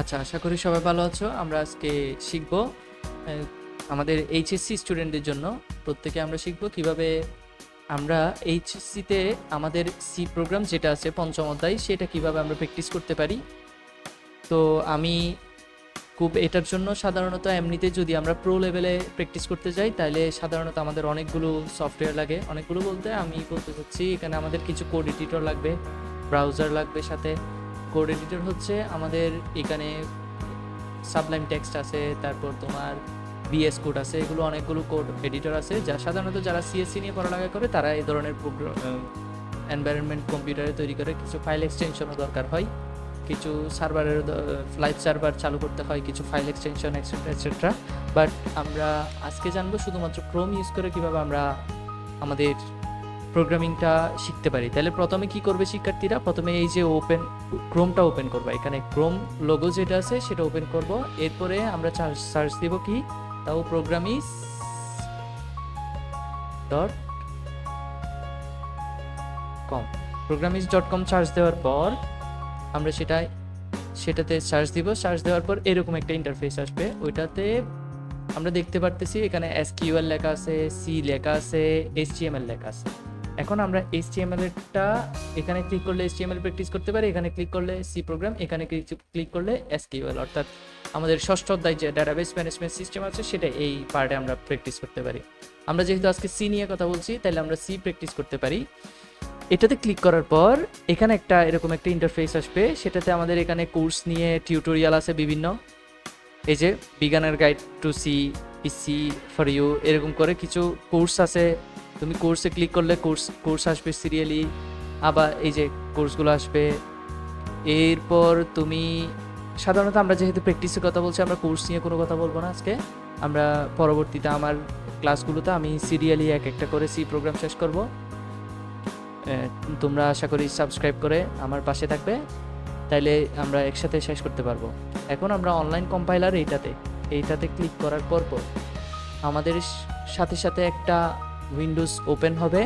আচ্ছা আশা করি সবাই ভালো আছো। আমরা আজকে শিখব আমাদের এইচএসসি স্টুডেন্টদের জন্য প্রত্যেকে আমরা শিখব কীভাবে আমরা এইচএসসিতে আমাদের সি প্রোগ্রাম যেটা আছে পঞ্চম অধ্যায়, সেটা কীভাবে আমরা প্র্যাকটিস করতে পারি। তো আমি খুব এটার জন্য সাধারণত এমনিতে যদি আমরা প্রো লেভেলে প্র্যাকটিস করতে যাই তাহলে সাধারণত আমাদের অনেকগুলো সফটওয়্যার লাগে। অনেকগুলো বলতে আমি বলতে চাচ্ছি, এখানে আমাদের কিছু কোড এডিটর লাগবে ব্রাউজার লাগবে সাথে। কোড এডিটর হচ্ছে আমাদের এখানে সাবলাইম টেক্সট আছে, তারপর তোমার বিএস কোড আছে, এগুলো অনেকগুলো কোড এডিটর আছে, যা সাধারণত যারা সিএসসি নিয়ে পড়ালেখা করে, তারা এই ধরনের প্রোগ্রাম এনভায়রনমেন্ট কম্পিউটারে তৈরি করে, কিছু ফাইল এক্সটেনশনও দরকার হয়, কিছু সার্ভারের লাইভ সার্ভার চালু করতে হয়, কিছু file extension etcetera etcetera but আমরা আজকে জানব শুধুমাত্র ক্রোম ইউজ করে কীভাবে আমরা আমাদের প্রোগ্রামিংটা শিখতে পারি। তাহলে প্রথমে কি করবে শিক্ষার্থীরা? প্রথমে এই যে ওপেন ক্রোমটা ওপেন করবে। এখানে ক্রোম লোগো যেটা আছে, সেটা ওপেন করব। এরপরে আমরা সার্চ দিব কি? তাও Programiz dot com Programiz dot com search দেওয়ার পর আমরা সেটা সেটাতে সার্চ দিব। সার্চ দেওয়ার পর এরকম একটা ইন্টারফেস আসবে। ওইটাতে আমরা দেখতে পারতেছি এখানে এসকিউএল লেখা আছে সি লেখা আছে এইচটিএমএল লেখা আছে। এখন আমরা এইচটিএমএল এরটা, এখানে ক্লিক করলে এইচটিএমএল প্র্যাকটিস করতে পারি, এখানে ক্লিক করলে সি প্রোগ্রাম এখানে ক্লিক করলে এসকিউএল অর্থাৎ আমাদের ষষ্ঠ অধ্যায় যে ডাটাবেস ম্যানেজমেন্ট সিস্টেম আছে, সেটা এই পার্টে আমরা প্র্যাকটিস করতে পারি। আমরা যেহেতু আজকে সি নিয়ে কথা বলছি তাহলে আমরা সি প্র্যাকটিস করতে পারি। এটাতে ক্লিক করার পর, এখানে একটা এরকম একটা ইন্টারফেস আসবে, সেটাতে আমাদের এখানে কোর্স নিয়ে টিউটোরিয়াল আছে বিভিন্ন। এই যে beginner guide to C PC for you এরকম করে কিছু কোর্স আছে তুমি কোর্সে ক্লিক করলে কোর্স কোর্স আসবে সিরিয়ালি আবার এই যে কোর্সগুলো আসবে। এরপর তুমি, সাধারণত আমরা যেহেতু প্র্যাকটিসের কথা বলছি, আমরা কোর্স নিয়ে কোনো কথা বলব না আজকে। আমরা পরবর্তীতে আমার ক্লাসগুলোতে আমি সিরিয়ালি এক একটা করে সি প্রোগ্রাম শেষ করব। তোমরা আশা করি সাবস্ক্রাইব করে আমার পাশে থাকবে। তাইলে আমরা একসাথে শেষ করতে পারব। এখন আমরা অনলাইন কম্পাইলার এইটাতে। এইটাতে ক্লিক করার পর পর আমাদের সাথে সাথে একটা উইন্ডোজ ওপেন হবে।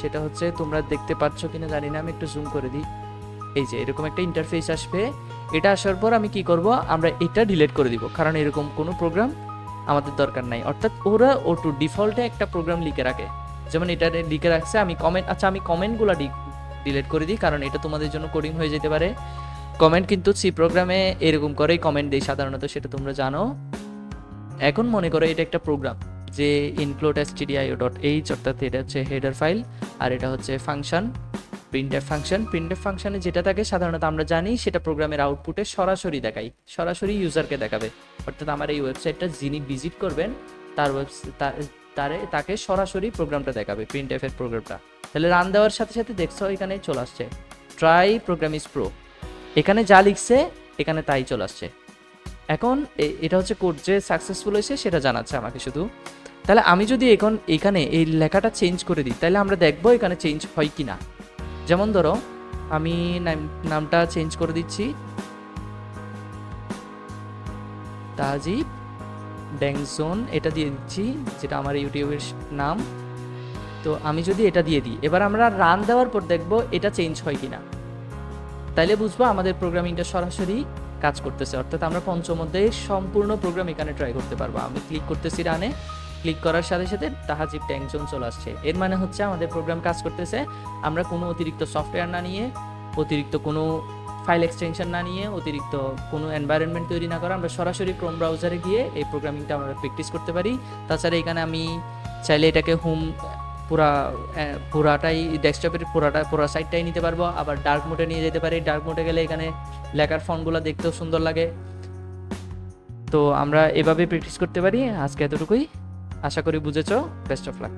সেটা হচ্ছে তোমরা দেখতে পাচ্ছ কিনা জানি না, আমি একটু জুম করে দিই। এই যে, এরকম একটা ইন্টারফেস আসবে। এটা আসার পর আমি কি করব? আমরা এটা ডিলিট করে দিব, কারণ এরকম কোনো প্রোগ্রাম আমাদের দরকার নাই। অর্থাৎ ওরা ও টু ডিফল্টে একটা প্রোগ্রাম লিখে রাখে। যেমন এটা লিখে রাখছে, আমি কমেন্ট আচ্ছা আমি কমেন্টগুলো ডিলিট করে দিই, কারণ এটা তোমাদের জন্য কোডিং হয়ে যেতে পারে। কমেন্ট কিন্তু সি প্রোগ্রামে এরকম করেই কমেন্ট দেই সাধারণত, সেটা তোমরা জানো। এখন মনে করো এটা একটা প্রোগ্রাম যে include S TDIO dot H অর্থাৎ এটা হচ্ছে হেডার ফাইল আর এটা হচ্ছে ফাংশন প্রিন্টএফ ফাংশন প্রিন্টএফ ফাংশনে যেটা থাকে, সাধারণত আমরা জানি সেটা প্রোগ্রামের আউটপুটে সরাসরি দেখাই সরাসরি ইউজারকে দেখাবে। অর্থাৎ আমার এই ওয়েবসাইটটা যিনি ভিজিট করবেন, তার তারে, তাকে সরাসরি প্রোগ্রামটা দেখাবে প্রিন্ট এর প্রোগ্রামটা তাহলে রান দেওয়ার সাথে সাথে দেখছ এখানে চলে আসছে ট্রাই প্রোগ্রাম ইস প্রো এখানে যা লিখছে, এখানে তাই চলে আসছে। এখন এটা হচ্ছে কোড যে সাকসেসফুল হয়েছে, সেটা জানাচ্ছে আমাকে শুধু। তাহলে আমি যদি এখন এখানে এই লেখাটা চেঞ্জ করে দিই, তাহলে আমরা দেখব এখানে চেঞ্জ হয় কি না যেমন ধরো, আমি নাম- নামটা চেঞ্জ করে দিচ্ছি। তাজিব ড্যাংজোন এটা দিয়ে দিচ্ছি, যেটা আমার ইউটিউবের নাম। তো আমি যদি এটা দিয়ে দিই, এবার আমরা রান দেওয়ার পর দেখব এটা চেঞ্জ হয় কিনা। তাইলে বুঝব আমাদের প্রোগ্রামিংটা সরাসরি কাজ করতেছে। অর্থাৎ আমরা পঞ্চম সম্পূর্ণ প্রোগ্রাম এখানে ট্রাই করতে পারব। আমি ক্লিক করতেছি রানে ক্লিক করার সাথে সাথে তাহাজিব ট্যাংশন চলে আসছে। এর মানে হচ্ছে আমাদের প্রোগ্রাম কাজ করতেছে, আমরা কোনো অতিরিক্ত সফটওয়্যার না নিয়ে, অতিরিক্ত কোনো ফাইল এক্সটেনশন না নিয়ে, অতিরিক্ত কোনো এনভায়রনমেন্ট তৈরি না করে, আমরা সরাসরি ক্রোম ব্রাউজারে গিয়ে এই প্রোগ্রামিংটা আমরা প্র্যাকটিস করতে পারি। তাছাড়া এখানে আমি চাইলে এটাকে হোম পুরা পুরাটাই ডেস্কটপের পুরাটা, পুরা সাইডটাই নিতে পারব। আবার ডার্ক মোডে নিয়ে যেতে পারি। ডার্ক মোডে গেলে এখানে লেখার ফন্টগুলো দেখতেও সুন্দর লাগে। তো আমরা এভাবে প্র্যাকটিস করতে পারি। আজকে এতটুকুই। আশা করি বুঝেছ বেস্ট অফ লাক